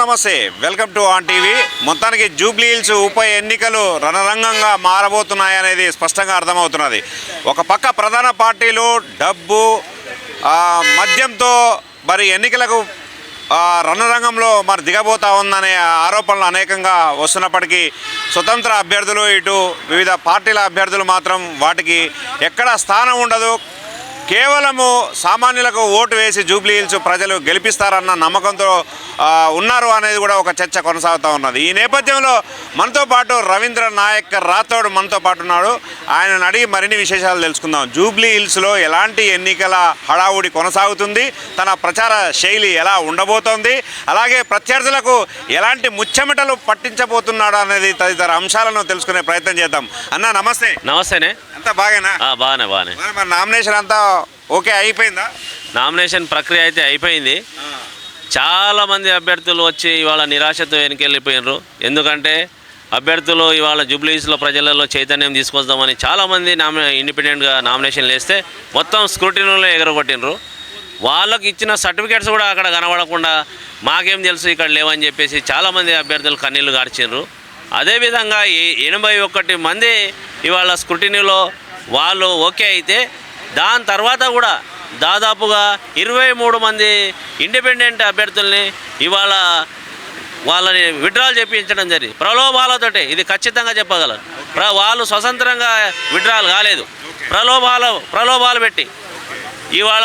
నమస్తే. Welcome to on TV. మొత్తానికి జూబ్లీ హిల్స్ ఉప ఎన్నికలు రణరంగంగా మారబోతున్నాయనేది స్పష్టంగా అర్థమవుతున్నది. ఒక పక్క ప్రధాన పార్టీలు డబ్బు మద్యంతో మరి ఎన్నికలకు రణరంగంలో మరి దిగబోతా ఉందనే ఆరోపణలు అనేకంగా వస్తున్నప్పటికీ స్వతంత్ర అభ్యర్థులు ఇటు వివిధ పార్టీల అభ్యర్థులు మాత్రం వాటికి ఎక్కడ స్థానం ఉండదు. కేవలము సామాన్యులకు ఓటు వేసి జూబ్లీ హిల్స్ ప్రజలు గెలిపిస్తారన్న నమ్మకంతో ఉన్నారు అనేది కూడా ఒక చర్చ కొనసాగుతూ ఉన్నది. ఈ నేపథ్యంలో మనతో పాటు రవీంద్ర నాయక్ రాథోడ్ మనతో పాటు ఉన్నాడు. ఆయనను అడిగి మరిన్ని విశేషాలు తెలుసుకుందాం. జూబ్లీ హిల్స్లో ఎలాంటి ఎన్నికల హడావుడి కొనసాగుతుంది? తన ప్రచార శైలి ఎలా ఉండబోతోంది? అలాగే ప్రత్యర్థులకు ఎలాంటి ముచ్చెమటలు పట్టించబోతున్నాడు అనేది తదితర అంశాలను తెలుసుకునే ప్రయత్నం చేద్దాం. అన్న నమస్తే. నమస్తేనే. అంతా బాగేనా? బాగానే బాగానే మరి మరి నామినేషన్ అంతా ఓకే అయిపోయిందా? నామినేషన్ ప్రక్రియ అయితే అయిపోయింది. చాలా మంది అభ్యర్థులు వచ్చి ఇవాళ నిరాశతో వెనుకెళ్ళిపోయినారు. ఎందుకంటే అభ్యర్థులు ఇవాళ జూబ్లీస్లో ప్రజలలో చైతన్యం తీసుకొద్దామని చాలామంది నామి ఇండిపెండెంట్గా నామినేషన్లు వేస్తే మొత్తం స్క్రూటినీలో ఎగరగొట్టినరు. వాళ్ళకి ఇచ్చిన సర్టిఫికేట్స్ కూడా అక్కడ కనబడకుండా మాకేం తెలుసు ఇక్కడ లేవని చెప్పేసి చాలామంది అభ్యర్థులు కన్నీళ్ళు గార్చిండ్రు అదేవిధంగా ఎనభై ఒకటి మంది ఇవాళ స్క్రూటినీలో వాళ్ళు ఓకే అయితే దాని తర్వాత కూడా దాదాపుగా ఇరవై మూడు మంది ఇండిపెండెంట్ అభ్యర్థుల్ని ఇవాళ వాళ్ళని విడ్రాల్ చేయించడం జరిగింది. ప్రలోభాలతోటే ఇది ఖచ్చితంగా చెప్పగలరు ప్ర వాళ్ళు స్వతంత్రంగా విడ్రాల్ కాలేదు. ప్రలోభాలు ప్రలోభాలు పెట్టి ఇవాళ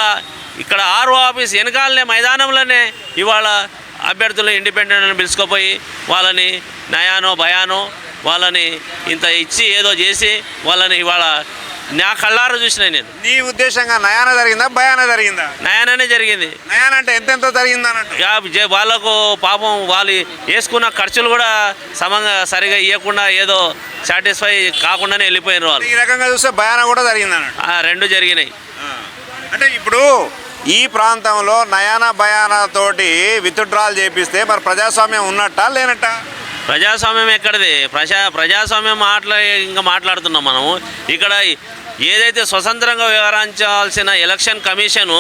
ఇక్కడ ఆర్ఓ ఆఫీస్ వెనకాలనే మైదానంలోనే ఇవాళ అభ్యర్థులు ఇండిపెండెంట్ని పిలుచుకుపోయి వాళ్ళని నయానో భయానో వాళ్ళని ఇంత ఇచ్చి ఏదో చేసి వాళ్ళని ఇవాళ నా కళ్ళారు చూసిన నేను. నీ ఉద్దేశంగా నయాన జరిగిందా భయాన జరిగిందా? నయాననే జరిగింది. నయాన అంటే ఎంతెంత జరిగిందా అన్నట్టు? వాళ్ళకు పాపం వాళ్ళు వేసుకున్న ఖర్చులు కూడా సమంగా సరిగా ఇవ్వకుండా ఏదో సాటిస్ఫై కాకుండానే వెళ్ళిపోయిన వాళ్ళు. ఈ రకంగా చూస్తే భయాన కూడా జరిగింది అన్నట్టు? రెండు జరిగినాయి. అంటే ఇప్పుడు ఈ ప్రాంతంలో నయాన భయానాతోటి విత్డ్రాల్ చేపిస్తే మరి ప్రజాస్వామ్యం ఉన్నట్టా లేనట్టా? ప్రజాస్వామ్యం ఎక్కడిది? ప్రజా ప్రజాస్వామ్యం మాట్లా ఇంకా మాట్లాడుతున్నాం మనము. ఇక్కడ ఏదైతే స్వతంత్రంగా వ్యవహరించాల్సిన ఎలక్షన్ కమిషను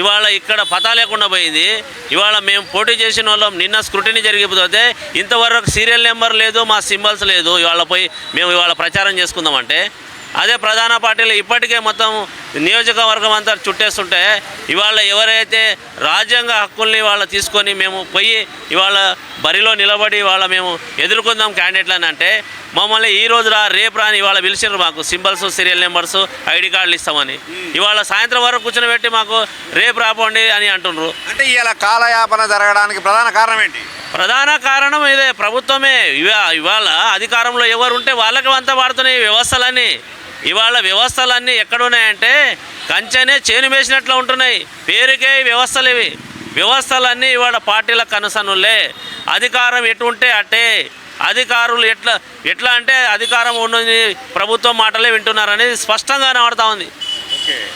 ఇవాళ ఇక్కడ పతా లేకుండా పోయింది. ఇవాళ మేము పోటీ చేసిన వాళ్ళం నిన్న స్క్రూటినీ జరిగిపోతే ఇంతవరకు సీరియల్ నెంబర్ లేదు మా సింబల్స్ లేదు. ఇవాళ పోయి మేము ఇవాళ ప్రచారం చేసుకుందామంటే అదే ప్రధాన పార్టీలు ఇప్పటికే మొత్తం నియోజకవర్గం అంతా చుట్టేస్తుంటే ఇవాళ ఎవరైతే రాజ్యాంగ హక్కుల్ని వాళ్ళ తీసుకొని మేము పోయి ఇవాళ బరిలో నిలబడి వాళ్ళ మేము ఎదుర్కొందాం క్యాండిడేట్లని అంటే మమ్మల్ని ఈ రోజు రా రేపు రాని ఇవాళ పిలిచినారు మాకు. సింబల్స్ సీరియల్ నెంబర్స్ ఐడి కార్డులు ఇస్తామని. ఇవాళ సాయంత్రం వరకు కూర్చొని పెట్టి మాకు రేపు రాపోండి అని అంటుండ్రు. అంటే ఇలా కాలయాపన జరగడానికి ప్రధాన కారణం ఏంటి? ప్రధాన కారణం ఇదే ప్రభుత్వమే. ఇవా ఇవాళ అధికారంలో ఎవరు ఉంటే వాళ్ళకి వంత పడుతున్నాయి ఈ వ్యవస్థలన్నీ ఇవాళ వ్యవస్థలన్నీ ఎక్కడున్నాయంటే కంచెనే చేను వేసినట్లు ఉంటున్నాయి. పేరుకే వ్యవస్థలు ఇవి. వ్యవస్థలన్నీ ఇవాళ పార్టీల కనుసనులే. అధికారం ఎటు ఉంటే అట్టే అధికారులు ఎట్లా ఎట్లా అంటే అధికారం ఉన్న ప్రభుత్వం మాటలే వింటున్నారనేది స్పష్టంగా కనబడతా ఉంది.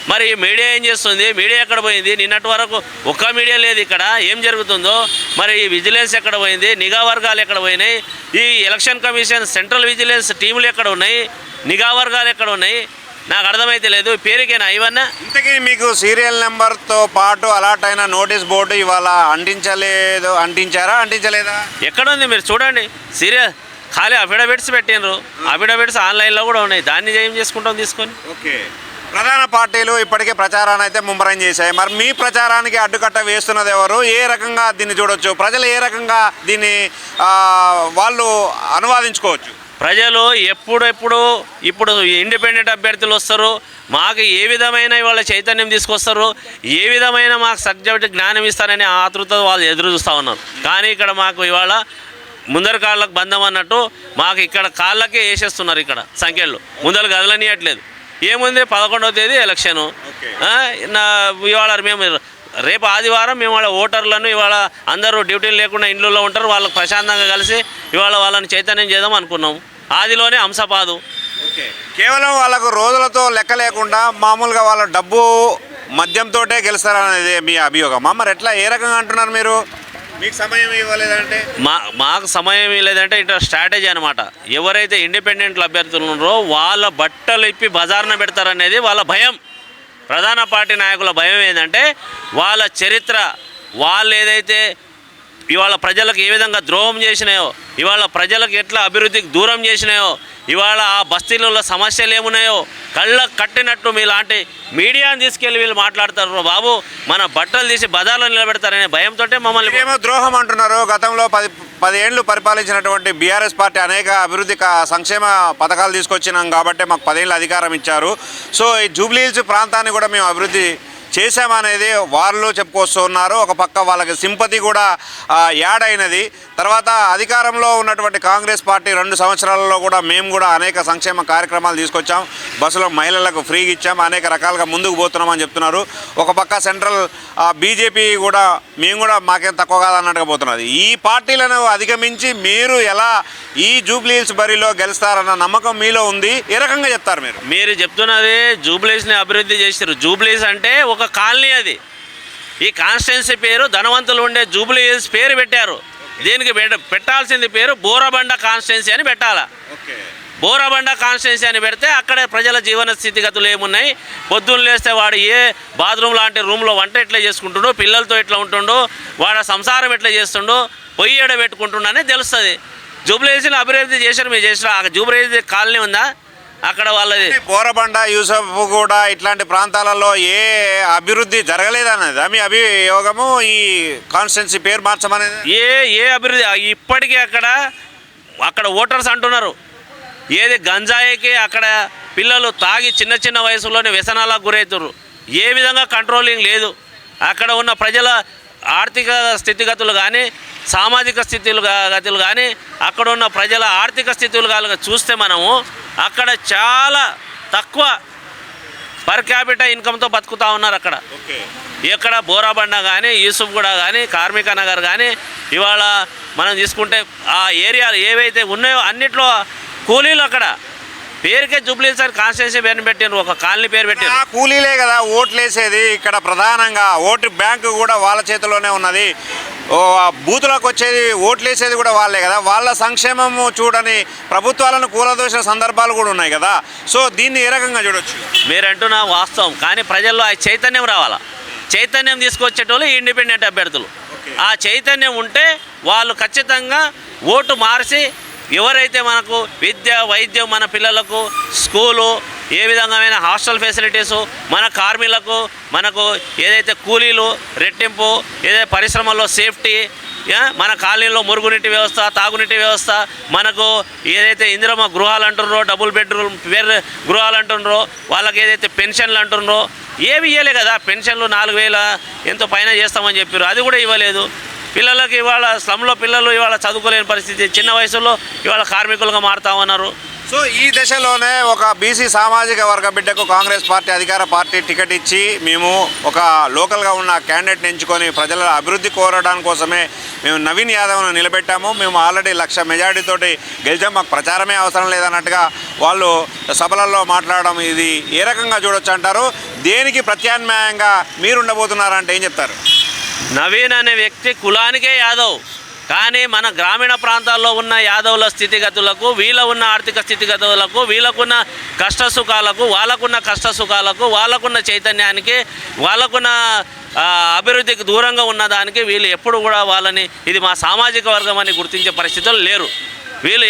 మరి మీడియా ఏం చేస్తుంది? మీడియా ఎక్కడ పోయింది? నిన్నటి వరకు ఒక్క మీడియా లేదు ఇక్కడ. ఏం జరుగుతుందో? మరి ఈ విజిలెన్స్ ఎక్కడ పోయింది? నిఘా వర్గాలు ఎక్కడ పోయినాయి? ఈ ఎలక్షన్ కమిషన్ సెంట్రల్ విజిలెన్స్ టీములు ఎక్కడ ఉన్నాయి? నిఘా వర్గాలు ఎక్కడ ఉన్నాయి? నాకు అర్థమైతే లేదు. పేరుకేనా ఇవన్నా? ఇంతకీ మీకు సీరియల్ నెంబర్తో పాటు అలాట్ అయిన నోటీస్ బోర్డు ఇవాళ అంటించలేదు. అంటించారా? అంటించలేదా? ఎక్కడుంది మీరు? చూడండి. సీరియస్ ఖాళీ అఫిడవిట్స్ పెట్టినరు అఫిడవిట్స్ ఆన్లైన్లో కూడా ఉన్నాయి. దాన్ని ఏం చేసుకుంటాం తీసుకొని? ఓకే. ప్రధాన పార్టీలు ఇప్పటికే ప్రచారాన్ని అయితే ముమ్మరం చేశాయి. మరి మీ ప్రచారానికి అడ్డుకట్ట వేస్తున్నది ఎవరు? ఏ రకంగా దీన్ని చూడొచ్చు? ప్రజలు ఏ రకంగా దీన్ని వాళ్ళు అనువాదించుకోవచ్చు? ప్రజలు ఎప్పుడెప్పుడు ఇప్పుడు ఇండిపెండెంట్ అభ్యర్థులు వస్తారు మాకు ఏ విధమైన వాళ్ళ చైతన్యం తీసుకొస్తారు ఏ విధమైన మాకు సబ్జెక్ట్ జ్ఞానం ఇస్తారని ఆతృత వాళ్ళు ఎదురు చూస్తూ ఉన్నారు. కానీ ఇక్కడ మాకు ఇవాళ ముందర కాళ్ళకు బంధం అన్నట్టు మాకు ఇక్కడ కాళ్ళకే వేసేస్తున్నారు ఇక్కడ సంఖ్యలు. ముందర కదలనియట్లేదు. ఏముంది? పదకొండవ తేదీ ఎలక్షను నా ఇవాళ మేము రేపు ఆదివారం మేము వాళ్ళ ఓటర్లను ఇవాళ అందరూ డ్యూటీలు లేకుండా ఇండ్లలో ఉంటారు. వాళ్ళకి ప్రశాంతంగా కలిసి ఇవాళ వాళ్ళని చైతన్యం చేద్దాం అనుకున్నాం. ఆదిలోనే అంశపాదు కేవలం వాళ్ళకు రోజులతో లెక్క లేకుండా మామూలుగా వాళ్ళ డబ్బు మద్యంతోటే గెలుస్తారనేది మీ అభియోగమా? మరి ఎట్లా? ఏ రకంగా అంటున్నారు మీరు? మీకు సమయం ఇవ్వలేదంటే? మా మాకు సమయం లేదంటే ఇట్లా స్ట్రాటజీ అనమాట ఎవరైతే ఇండిపెండెంట్ అభ్యర్థులు ఉన్నారో వాళ్ళ బట్టలు ఇప్పి బజార్న పెడతారనేది వాళ్ళ భయం. ప్రధాన పార్టీ నాయకుల భయం ఏంటంటే వాళ్ళ చరిత్ర వాళ్ళు ఏదైతే ఇవాళ ప్రజలకు ఏ విధంగా ద్రోహం చేసినాయో ఇవాళ ప్రజలకు ఎట్లా అభివృద్ధికి దూరం చేసినాయో ఇవాళ ఆ బస్తీలలో సమస్యలు ఏమున్నాయో కళ్ళకు కట్టినట్టు మీలాంటి మీడియాని తీసుకెళ్ళి వీళ్ళు మాట్లాడతారు బాబు. మన బట్టలు తీసి బజార్లో నిలబెడతారనే భయంతో మమ్మల్ని ఏమో ద్రోహం అంటున్నారు. గతంలో పది పదేళ్ళు పరిపాలించినటువంటి బీఆర్ఎస్ పార్టీ అనేక అభివృద్ధి సంక్షేమ పథకాలు తీసుకొచ్చినాం కాబట్టి మాకు పదేళ్ళు అధికారం ఇచ్చారు. సో ఈ జూబ్లీహిల్స్ ప్రాంతాన్ని కూడా మేము అభివృద్ధి చేశామనేది వాళ్ళు చెప్పుకొస్తున్నారు ఒక పక్క వాళ్ళకి సింపతి కూడా యాడ్ అయినది తర్వాత అధికారంలో ఉన్నటువంటి కాంగ్రెస్ పార్టీ రెండు సంవత్సరాలలో కూడా మేము కూడా అనేక సంక్షేమ కార్యక్రమాలు తీసుకొచ్చాం. బస్సులో మహిళలకు ఫ్రీగా ఇచ్చాం. అనేక రకాలుగా ముందుకు పోతున్నామని చెప్తున్నారు. ఒక పక్క సెంట్రల్ బీజేపీ కూడా మేము కూడా మాకేం తక్కువ కాదన్నట్టుగా పోతున్నది. ఈ పార్టీలను అధిగమించి మీరు ఎలా ఈ జూబ్లీహిల్స్ బరిలో గెలుస్తారన్న నమ్మకం మీలో ఉంది. ఏ రకంగా చెప్తారు మీరు? మీరు చెప్తున్నది జూబ్లీస్ని అభివృద్ధి చేశారు జూబ్లీస్ అంటే ఒక కాలనీ అది. ఈ కాన్స్టిట్యున్సీ పేరు ధనవంతులు ఉండే జూబ్లీ హిల్స్ పేరు పెట్టారు. దీనికి పెట్ట పెట్టాల్సింది పేరు బోరబండ కాన్స్టిట్యున్సీ అని పెట్టాలా. బోరబండ కాన్స్టిట్యున్సీ అని పెడితే అక్కడ ప్రజల జీవన స్థితిగతులు ఏమున్నాయి? పొద్దున్న లేస్తే వాడు ఏ బాత్రూమ్ లాంటి రూమ్లో వంట ఎట్లా చేసుకుంటుండో పిల్లలతో ఎట్లా ఉంటుండో వాడు సంసారం ఎట్లా చేస్తుండో పొయ్యి ఎడ పెట్టుకుంటుండనే తెలుస్తుంది. జూబ్లీహిల్స్ని అభివృద్ధి చేశారు మీరు చేసిన ఆ జూబ్లీహిల్స్ కాలనీ ఉందా? అక్కడ వాళ్ళది. బోరబండ యూసఫ్ కూడా ఇట్లాంటి ప్రాంతాలలో ఏ అభివృద్ధి జరగలేదన్నది. మీ అభియోగము ఈ కాన్స్టిట్యున్సీ పేరు మార్చమనేది? ఏ ఏ అభివృద్ధి? ఇప్పటికీ అక్కడ అక్కడ ఓటర్స్ అంటున్నారు. ఏది గంజాయికి అక్కడ పిల్లలు తాగి చిన్న చిన్న వయసులోనే వ్యసనాలకు గురవుతారు ఏ విధంగా కంట్రోలింగ్ లేదు. అక్కడ ఉన్న ప్రజల ఆర్థిక స్థితిగతులు కానీ సామాజిక స్థితులు గతులు కానీ అక్కడ ఉన్న ప్రజల ఆర్థిక స్థితులు కానీ చూస్తే మనము అక్కడ చాలా తక్కువ పర్ క్యాపిటల్ ఇన్కమ్తో బతుకుతా ఉన్నారు అక్కడ. ఓకే. ఇక్కడ బోరాబండ కానీ యూసుఫ్ కూడా కానీ కార్మిక నగర్ కానీ ఇవాళ మనం తీసుకుంటే ఆ ఏరియాలు ఏవైతే ఉన్నాయో అన్నిట్లో కూలీలు అక్కడ. పేరుకే జూబ్లీ సార్. కాన్స్టిట్యూన్సీ పేరు పెట్టారు ఒక కాలనీ పేరు పెట్టారు ఆ కూలీలే కదా ఓట్లేసేది ఇక్కడ ప్రధానంగా ఓటు బ్యాంకు కూడా వాళ్ళ చేతిలోనే ఉన్నది. బూతులకు వచ్చేది ఓట్లేసేది కూడా వాళ్ళే కదా. వాళ్ళ సంక్షేమము చూడని ప్రభుత్వాలను కూలదోసిన సందర్భాలు కూడా ఉన్నాయి కదా. సో దీన్ని ఏ రకంగా చూడొచ్చు? మీరంటున్న వాస్తవం. కానీ ప్రజల్లో ఆ చైతన్యం రావాలా? చైతన్యం తీసుకొచ్చేటోళ్ళు ఇండిపెండెంట్ అభ్యర్థులు. ఆ చైతన్యం ఉంటే వాళ్ళు ఖచ్చితంగా ఓటు మార్చి ఎవరైతే మనకు విద్య వైద్యం మన పిల్లలకు స్కూలు ఏ విధంగామైన హాస్టల్ ఫెసిలిటీసు మన కార్మికులకు మనకు ఏదైతే కూలీలు రెట్టింపు ఏదైతే పరిశ్రమల్లో సేఫ్టీ మన కాలనీలో మురుగునీటి వ్యవస్థ తాగునీటి వ్యవస్థ మనకు ఏదైతే ఇందిరమ్మ గృహాలు అంటున్నారో డబుల్ బెడ్రూమ్ వేరే గృహాలు అంటున్నారో వాళ్ళకి ఏదైతే పెన్షన్లు అంటున్నారో ఏవి ఇవ్వలే కదా పెన్షన్లు నాలుగు వేల ఎంతో పైన చేస్తామని చెప్పారు. అది కూడా ఇవ్వలేదు. పిల్లలకి ఇవాళ స్లంలో పిల్లలు ఇవాళ చదువుకోలేని పరిస్థితి. చిన్న వయసులో ఇవాళ కార్మికులుగా మారుతా ఉన్నారు. సో ఈ దశలోనే ఒక బీసీ సామాజిక వర్గ బిడ్డకు కాంగ్రెస్ పార్టీ అధికార పార్టీ టికెట్ ఇచ్చి మేము ఒక లోకల్గా ఉన్న క్యాండిడేట్ని ఎంచుకొని ప్రజల అభివృద్ధి కోరడం కోసమే మేము నవీన్ యాదవ్ను నిలబెట్టాము. మేము ఆల్రెడీ లక్ష మెజార్టీతోటి గెలిచాం. మాకు ప్రచారమే అవసరం లేదన్నట్టుగా వాళ్ళు సభలలో మాట్లాడడం ఇది ఏ రకంగా చూడొచ్చు అంటారు? దేనికి ప్రత్యామ్నాయంగా మీరు ఉండబోతున్నారంటే ఏం చెప్తారు? నవీన్ అనే వ్యక్తి కులానికే యాదవ్. కానీ మన గ్రామీణ ప్రాంతాల్లో ఉన్న యాదవుల స్థితిగతులకు వీళ్ళ ఉన్న ఆర్థిక స్థితిగతులకు వీళ్ళకున్న కష్ట సుఖాలకు వాళ్ళకున్న కష్ట సుఖాలకు వాళ్ళకున్న చైతన్యానికి వాళ్ళకున్న అభివృద్ధికి దూరంగా ఉన్న దానికి వీళ్ళు ఎప్పుడు కూడా వాళ్ళని ఇది మా సామాజిక వర్గం అని గుర్తించే పరిస్థితులు లేరు. వీళ్ళు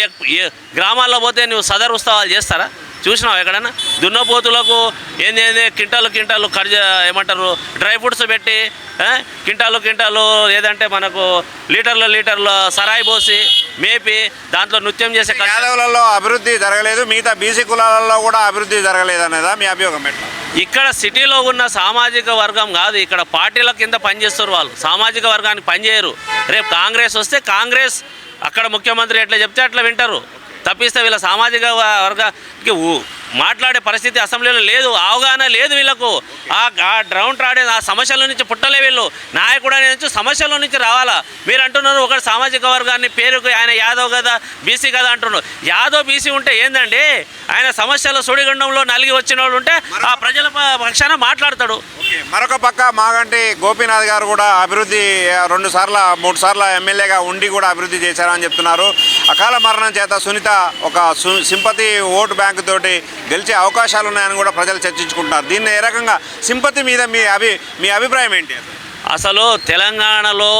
గ్రామాల్లో పోతే నువ్వు సదరు ఉత్సవాలు చేస్తారా? చూసినావు ఎక్కడన్నా? దున్నపోతులకు ఏంది ఏంది కింటాలు కింటాలు కర్జ ఏమంటారు డ్రై ఫ్రూట్స్ పెట్టి కింటాలు కింటాలు లేదంటే మనకు లీటర్ల లీటర్ల సరాయి పోసి మేపి దాంట్లో నృత్యం చేసే యాదవులలో అభివృద్ధి జరగలేదు మిగతా బీసీ కులాలలో కూడా అభివృద్ధి జరగలేదు అనేదా మీ అభియోగం ఎట్లా? ఇక్కడ సిటీలో ఉన్న సామాజిక వర్గం కాదు ఇక్కడ పార్టీల కింద పనిచేస్తారు వాళ్ళు. సామాజిక వర్గానికి పనిచేయరు రేపు కాంగ్రెస్ వస్తే కాంగ్రెస్ అక్కడ ముఖ్యమంత్రి ఎట్లా చెప్తే అట్లా వింటారు. తప్పిస్తే వీళ్ళ సామాజిక వ- వర్గానికి మాట్లాడే పరిస్థితి అసెంబ్లీలో లేదు అవగాహన లేదు వీళ్ళకు. ఆ డ్రౌండ్ రాడే ఆ సమస్యల నుంచి పుట్టలే వీళ్ళు. నాయకుడు అనే నుంచి సమస్యల నుంచి రావాలా? మీరు అంటున్నారు ఒక సామాజిక వర్గాన్ని పేరుకు ఆయన యాదవ్ కదా బీసీ కదా అంటున్నారు. యాదవ్ బీసీ ఉంటే ఏందండి? ఆయన సమస్యల సుడిగుండంలో నలిగి వచ్చిన వాళ్ళు ఉంటే ఆ ప్రజల పక్షాన మాట్లాడతాడు. మరొక పక్క మాగంటి గోపీనాథ్ గారు కూడా అభివృద్ధి రెండు సార్ల మూడు సార్ల ఎమ్మెల్యేగా ఉండి కూడా అభివృద్ధి చేశారని చెప్తున్నారు. అకాల మరణం చేత సునీత ఒక సు- సింపతి ఓటు బ్యాంకు తోటి గెలిచే అవకాశాలు ఉన్నాయని కూడా ప్రజలు చర్చించుకుంటున్నారు. దీన్ని ఏ రకంగా సింపతి మీద మీ అభి మీ అభిప్రాయం ఏంటి? అసలు తెలంగాణలో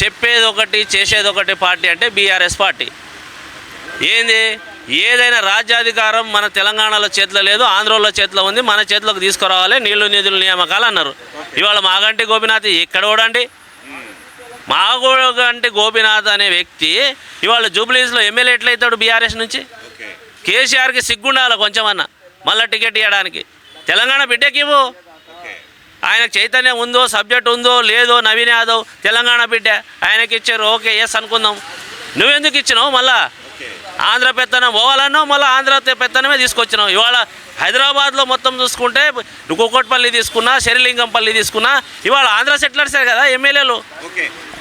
చెప్పేది ఒకటి చేసేది ఒకటి పార్టీ అంటే బీఆర్ఎస్ పార్టీ. ఏంది? ఏదైనా రాజ్యాధికారం మన తెలంగాణలో చేతిలో లేదు ఆంధ్రలో చేతిలో ఉంది మన చేతిలోకి తీసుకురావాలి నీళ్ళు నిధులు నియామకాలు అన్నారు. ఇవాళ మాగంటి గోపినాథ్ ఎక్కడ ఓడండి మాగంటి గోపినాథ్ అనే వ్యక్తి ఇవాళ జూబ్లీస్లో ఎమ్మెల్యే ఎట్లయితాడు బీఆర్ఎస్ నుంచి? కేసీఆర్కి సిగ్గుండాలి కొంచెం మళ్ళీ టికెట్ ఇవ్వడానికి తెలంగాణ బిడ్డకి ఇవ్వు ఆయన ఆయనకు చైతన్యం ఉందో సబ్జెక్ట్ ఉందో లేదో నవీన్ యాదవ్ తెలంగాణ బిడ్డ ఆయనకి ఇచ్చారు. ఓకే ఎస్ అనుకుందాం. నువ్వెందుకు ఇచ్చినావు మళ్ళా? ఆంధ్ర పెత్తనం పోవాలన్నావు మళ్ళీ ఆంధ్ర పెత్తనమే తీసుకొచ్చినావు. ఇవాళ హైదరాబాద్లో మొత్తం చూసుకుంటే కుక్కట్పల్లి తీసుకున్నా శరిలింగంపల్లి తీసుకున్నా ఇవాళ ఆంధ్ర సెటిలర్సే కదా ఎమ్మెల్యేలు.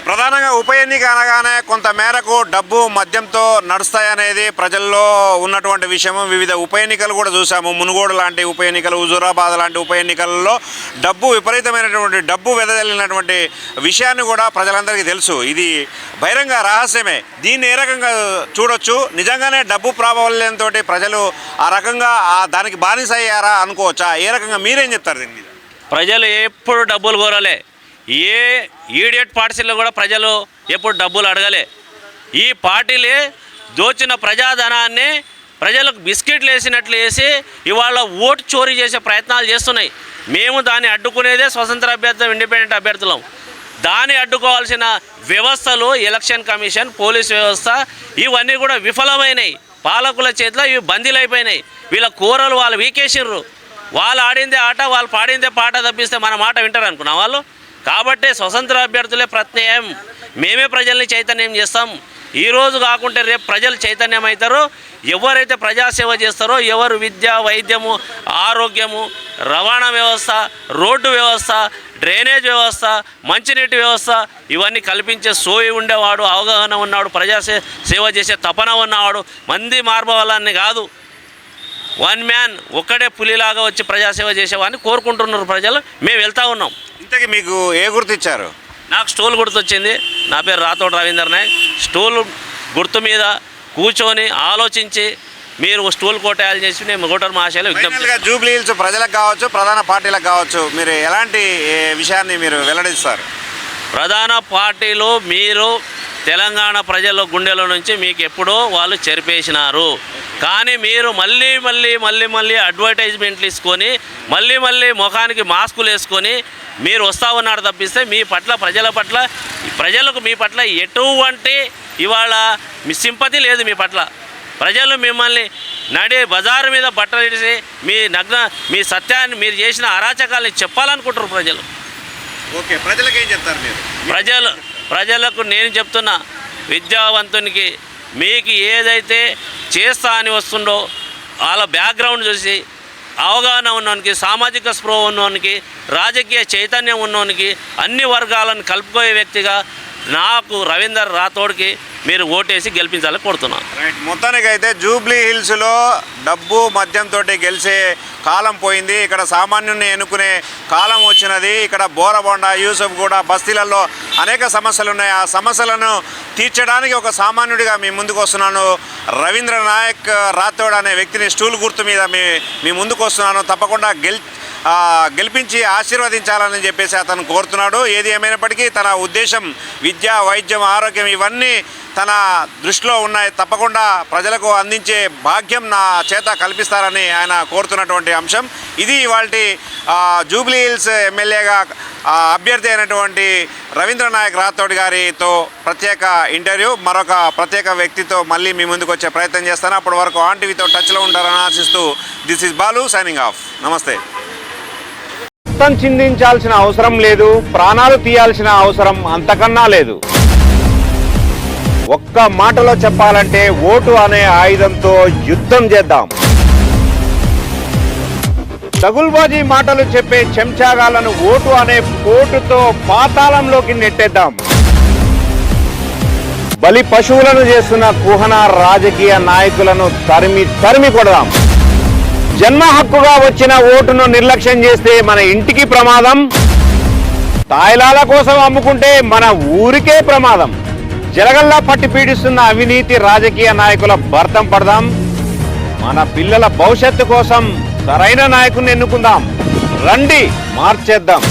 ప్రధానంగా ఉప ఎన్నిక అనగానే కొంత మేరకు డబ్బు మద్యంతో నడుస్తాయనేది ప్రజల్లో ఉన్నటువంటి విషయము. వివిధ ఉప ఎన్నికలు కూడా చూసాము మునుగోడు లాంటి ఉప ఎన్నికలు హుజూరాబాద్ లాంటి ఉప ఎన్నికలలో డబ్బు విపరీతమైనటువంటి డబ్బు వెదజల్లినటువంటి విషయాన్ని కూడా ప్రజలందరికీ తెలుసు. ఇది బహిరంగ రహస్యమే. దీన్ని ఏ రకంగా చూడొచ్చు? నిజంగానే డబ్బు ప్రాబల్యంతో ప్రజలు ఆ రకంగా ఆ దానికి బానిస అయ్యారా అనుకోవచ్చా? ఏ రకంగా మీరేం చెప్తారు దీని మీద? ప్రజలు ఎప్పుడు డబ్బులు కోరలే. ఏ ఈడియట్ పార్టీలో కూడా ప్రజలు ఎప్పుడు డబ్బులు అడగలే. ఈ పార్టీలే దోచిన ప్రజాధనాన్ని ప్రజలకు బిస్కెట్లు వేసినట్లు వేసి ఇవాళ ఓటు చోరీ చేసే ప్రయత్నాలు చేస్తున్నాయి. మేము దాన్ని అడ్డుకునేదే స్వతంత్ర అభ్యర్థులం ఇండిపెండెంట్ అభ్యర్థులం. దాన్ని అడ్డుకోవాల్సిన వ్యవస్థలు ఎలక్షన్ కమిషన్ పోలీస్ వ్యవస్థ ఇవన్నీ కూడా విఫలమైనాయి. పాలకుల చేతిలో ఇవి బందీలు అయిపోయినాయి వీళ్ళ కూరలు వాళ్ళు వీకేసిర్రు. వాళ్ళు ఆడిందే ఆట వాళ్ళు పాడిందే పాట తప్పిస్తే మన మాట వింటారు అనుకున్నా వాళ్ళు? కాబట్టి స్వతంత్ర అభ్యర్థులే ప్రత్యయం. మేమే ప్రజల్ని చైతన్యం చేస్తాం. ఈ రోజు కాకుంటే రేపు ప్రజలు చైతన్యం అవుతారో ఎవరైతే ప్రజాసేవ చేస్తారో ఎవరు విద్య వైద్యము ఆరోగ్యము రవాణా వ్యవస్థ రోడ్డు వ్యవస్థ డ్రైనేజ్ వ్యవస్థ మంచినీటి వ్యవస్థ ఇవన్నీ కల్పించే సోయి ఉండేవాడు అవగాహన ఉన్నవాడు ప్రజాసే సేవ చేసే తపన ఉన్నవాడు మంది మార్పవాలని కాదు. వన్ మ్యాన్ ఒక్కడే పులిలాగా వచ్చి ప్రజాసేవ చేసేవాడిని కోరుకుంటున్నారు ప్రజలు. మేము వెళ్తా ఉన్నాం. ఇంతకీ మీకు ఏ గుర్తు ఇచ్చారు నాకు స్టూల్ గుర్తొచ్చింది. నా పేరు రాథోడ్ రవీందర్ నాయక్. స్టూల్ గుర్తు మీద కూర్చొని ఆలోచించి మీరు స్టూల్ కోటాయాలు చేసి నేను ఓటర్ మహాశయాలు విజ్ఞప్తి జూబ్లీ హిల్స్ ప్రజలకు కావచ్చు ప్రధాన పార్టీలకు కావచ్చు మీరు ఎలాంటి విషయాన్ని మీరు వెల్లడిస్తారు? ప్రధాన పార్టీలు మీరు తెలంగాణ ప్రజల గుండెల నుంచి మీకు ఎప్పుడో వాళ్ళు చెరిపేసినారు. కానీ మీరు మళ్ళీ మళ్ళీ మళ్ళీ మళ్ళీ అడ్వర్టైజ్మెంట్లు ఇసుకొని మళ్ళీ మళ్ళీ ముఖానికి మాస్కులు వేసుకొని మీరు వస్తూ ఉన్నారు తప్పిస్తే మీ పట్ల ప్రజల పట్ల ప్రజలకు మీ పట్ల ఎటువంటి ఇవాళ మీ సింపతి లేదు మీ పట్ల. ప్రజలు మిమ్మల్ని నడి బజారు మీద బట్టలు మీ నగ్న మీ సత్యాన్ని మీరు చేసిన అరాచకాల్ని చెప్పాలనుకుంటారు ప్రజలు. ఓకే ప్రజలకు ఏం చెప్తారు మీరు? ప్రజలు ప్రజలకు నేను చెప్తున్నా విద్యావంతునికి మీకు ఏదైతే చేస్తా అని వస్తుండో వాళ్ళ బ్యాక్గ్రౌండ్ చూసి అవగాహన ఉన్నవానికి సామాజిక స్పృహ ఉన్నవానికి రాజకీయ చైతన్యం ఉన్నవానికి అన్ని వర్గాలను కలుపుకోయే వ్యక్తిగా నాకు రవీందర్ రాథోడ్కి మీరు ఓటేసి గెలిపించాలని కోరుతున్నాను రైట్ మొత్తానికైతే జూబ్లీ హిల్స్లో డబ్బు మద్యంతో గెలిచే కాలం పోయింది. ఇక్కడ సామాన్యుని ఎన్నుకునే కాలం వచ్చినది. ఇక్కడ బోరబొండ యూసఫ్ కూడా బస్తీలలో అనేక సమస్యలు ఉన్నాయి ఆ సమస్యలను తీర్చడానికి ఒక సామాన్యుడిగా మీ ముందుకు వస్తున్నాను రవీంద్ర నాయక్ రాథోడ్ అనే వ్యక్తిని స్టూల్ గుర్తు మీద మీ మీ ముందుకు వస్తున్నాను తప్పకుండా గెల్ గెలిపించి ఆశీర్వదించాలని చెప్పేసి అతను కోరుతున్నాడు. ఏది ఏమైనప్పటికీ తన ఉద్దేశం విద్య వైద్యం ఆరోగ్యం ఇవన్నీ తన దృష్టిలో ఉన్నాయి. తప్పకుండా ప్రజలకు అందించే భాగ్యం నా చేత కల్పిస్తారని ఆయన కోరుతున్నటువంటి అంశం. ఇది ఇవాళ జూబ్లీ హిల్స్ ఎమ్మెల్యేగా అభ్యర్థి అయినటువంటి రవీంద్ర నాయక్ రాథోడ్ గారితో ప్రత్యేక ఇంటర్వ్యూ మరొక ప్రత్యేక వ్యక్తితో మళ్ళీ మీ ముందుకు వచ్చే ప్రయత్నం చేస్తాను. అప్పటి వరకు ఆన్ టీవీతో టచ్లో ఉంటారని ఆశిస్తూ this is Balu signing off. నమస్తే. రక్తం చిందించాల్సిన అవసరం లేదు ప్రాణాలు తీయాల్సిన అవసరం అంతకన్నా లేదు. ఒక్క మాటలో చెప్పాలంటే ఓటు అనే ఆయుధంతో యుద్ధం చేద్దాం. తగుల్బాజీ మాటలు చెప్పే చెంచాగాలను ఓటు అనే పోటుతో పాతాళంలోకి నెట్టేద్దాం. బలి పశువులను చేస్తున్న కుహన రాజకీయ నాయకులను తరిమి తరిమి కొడదాం. జన్మ హక్కుగా వచ్చిన ఓటును నిర్లక్ష్యం చేస్తే మన ఇంటికి ప్రమాదం. తాయిలాల కోసం అమ్ముకుంటే మన ఊరికే ప్రమాదం. జలగల్లా పట్టి పీడిస్తున్న అవినీతి రాజకీయ నాయకుల భర్తం పడదాం. మన పిల్లల భవిష్యత్తు కోసం సరైన నాయకుని ఎన్నుకుందాం. రండి మార్చేద్దాం.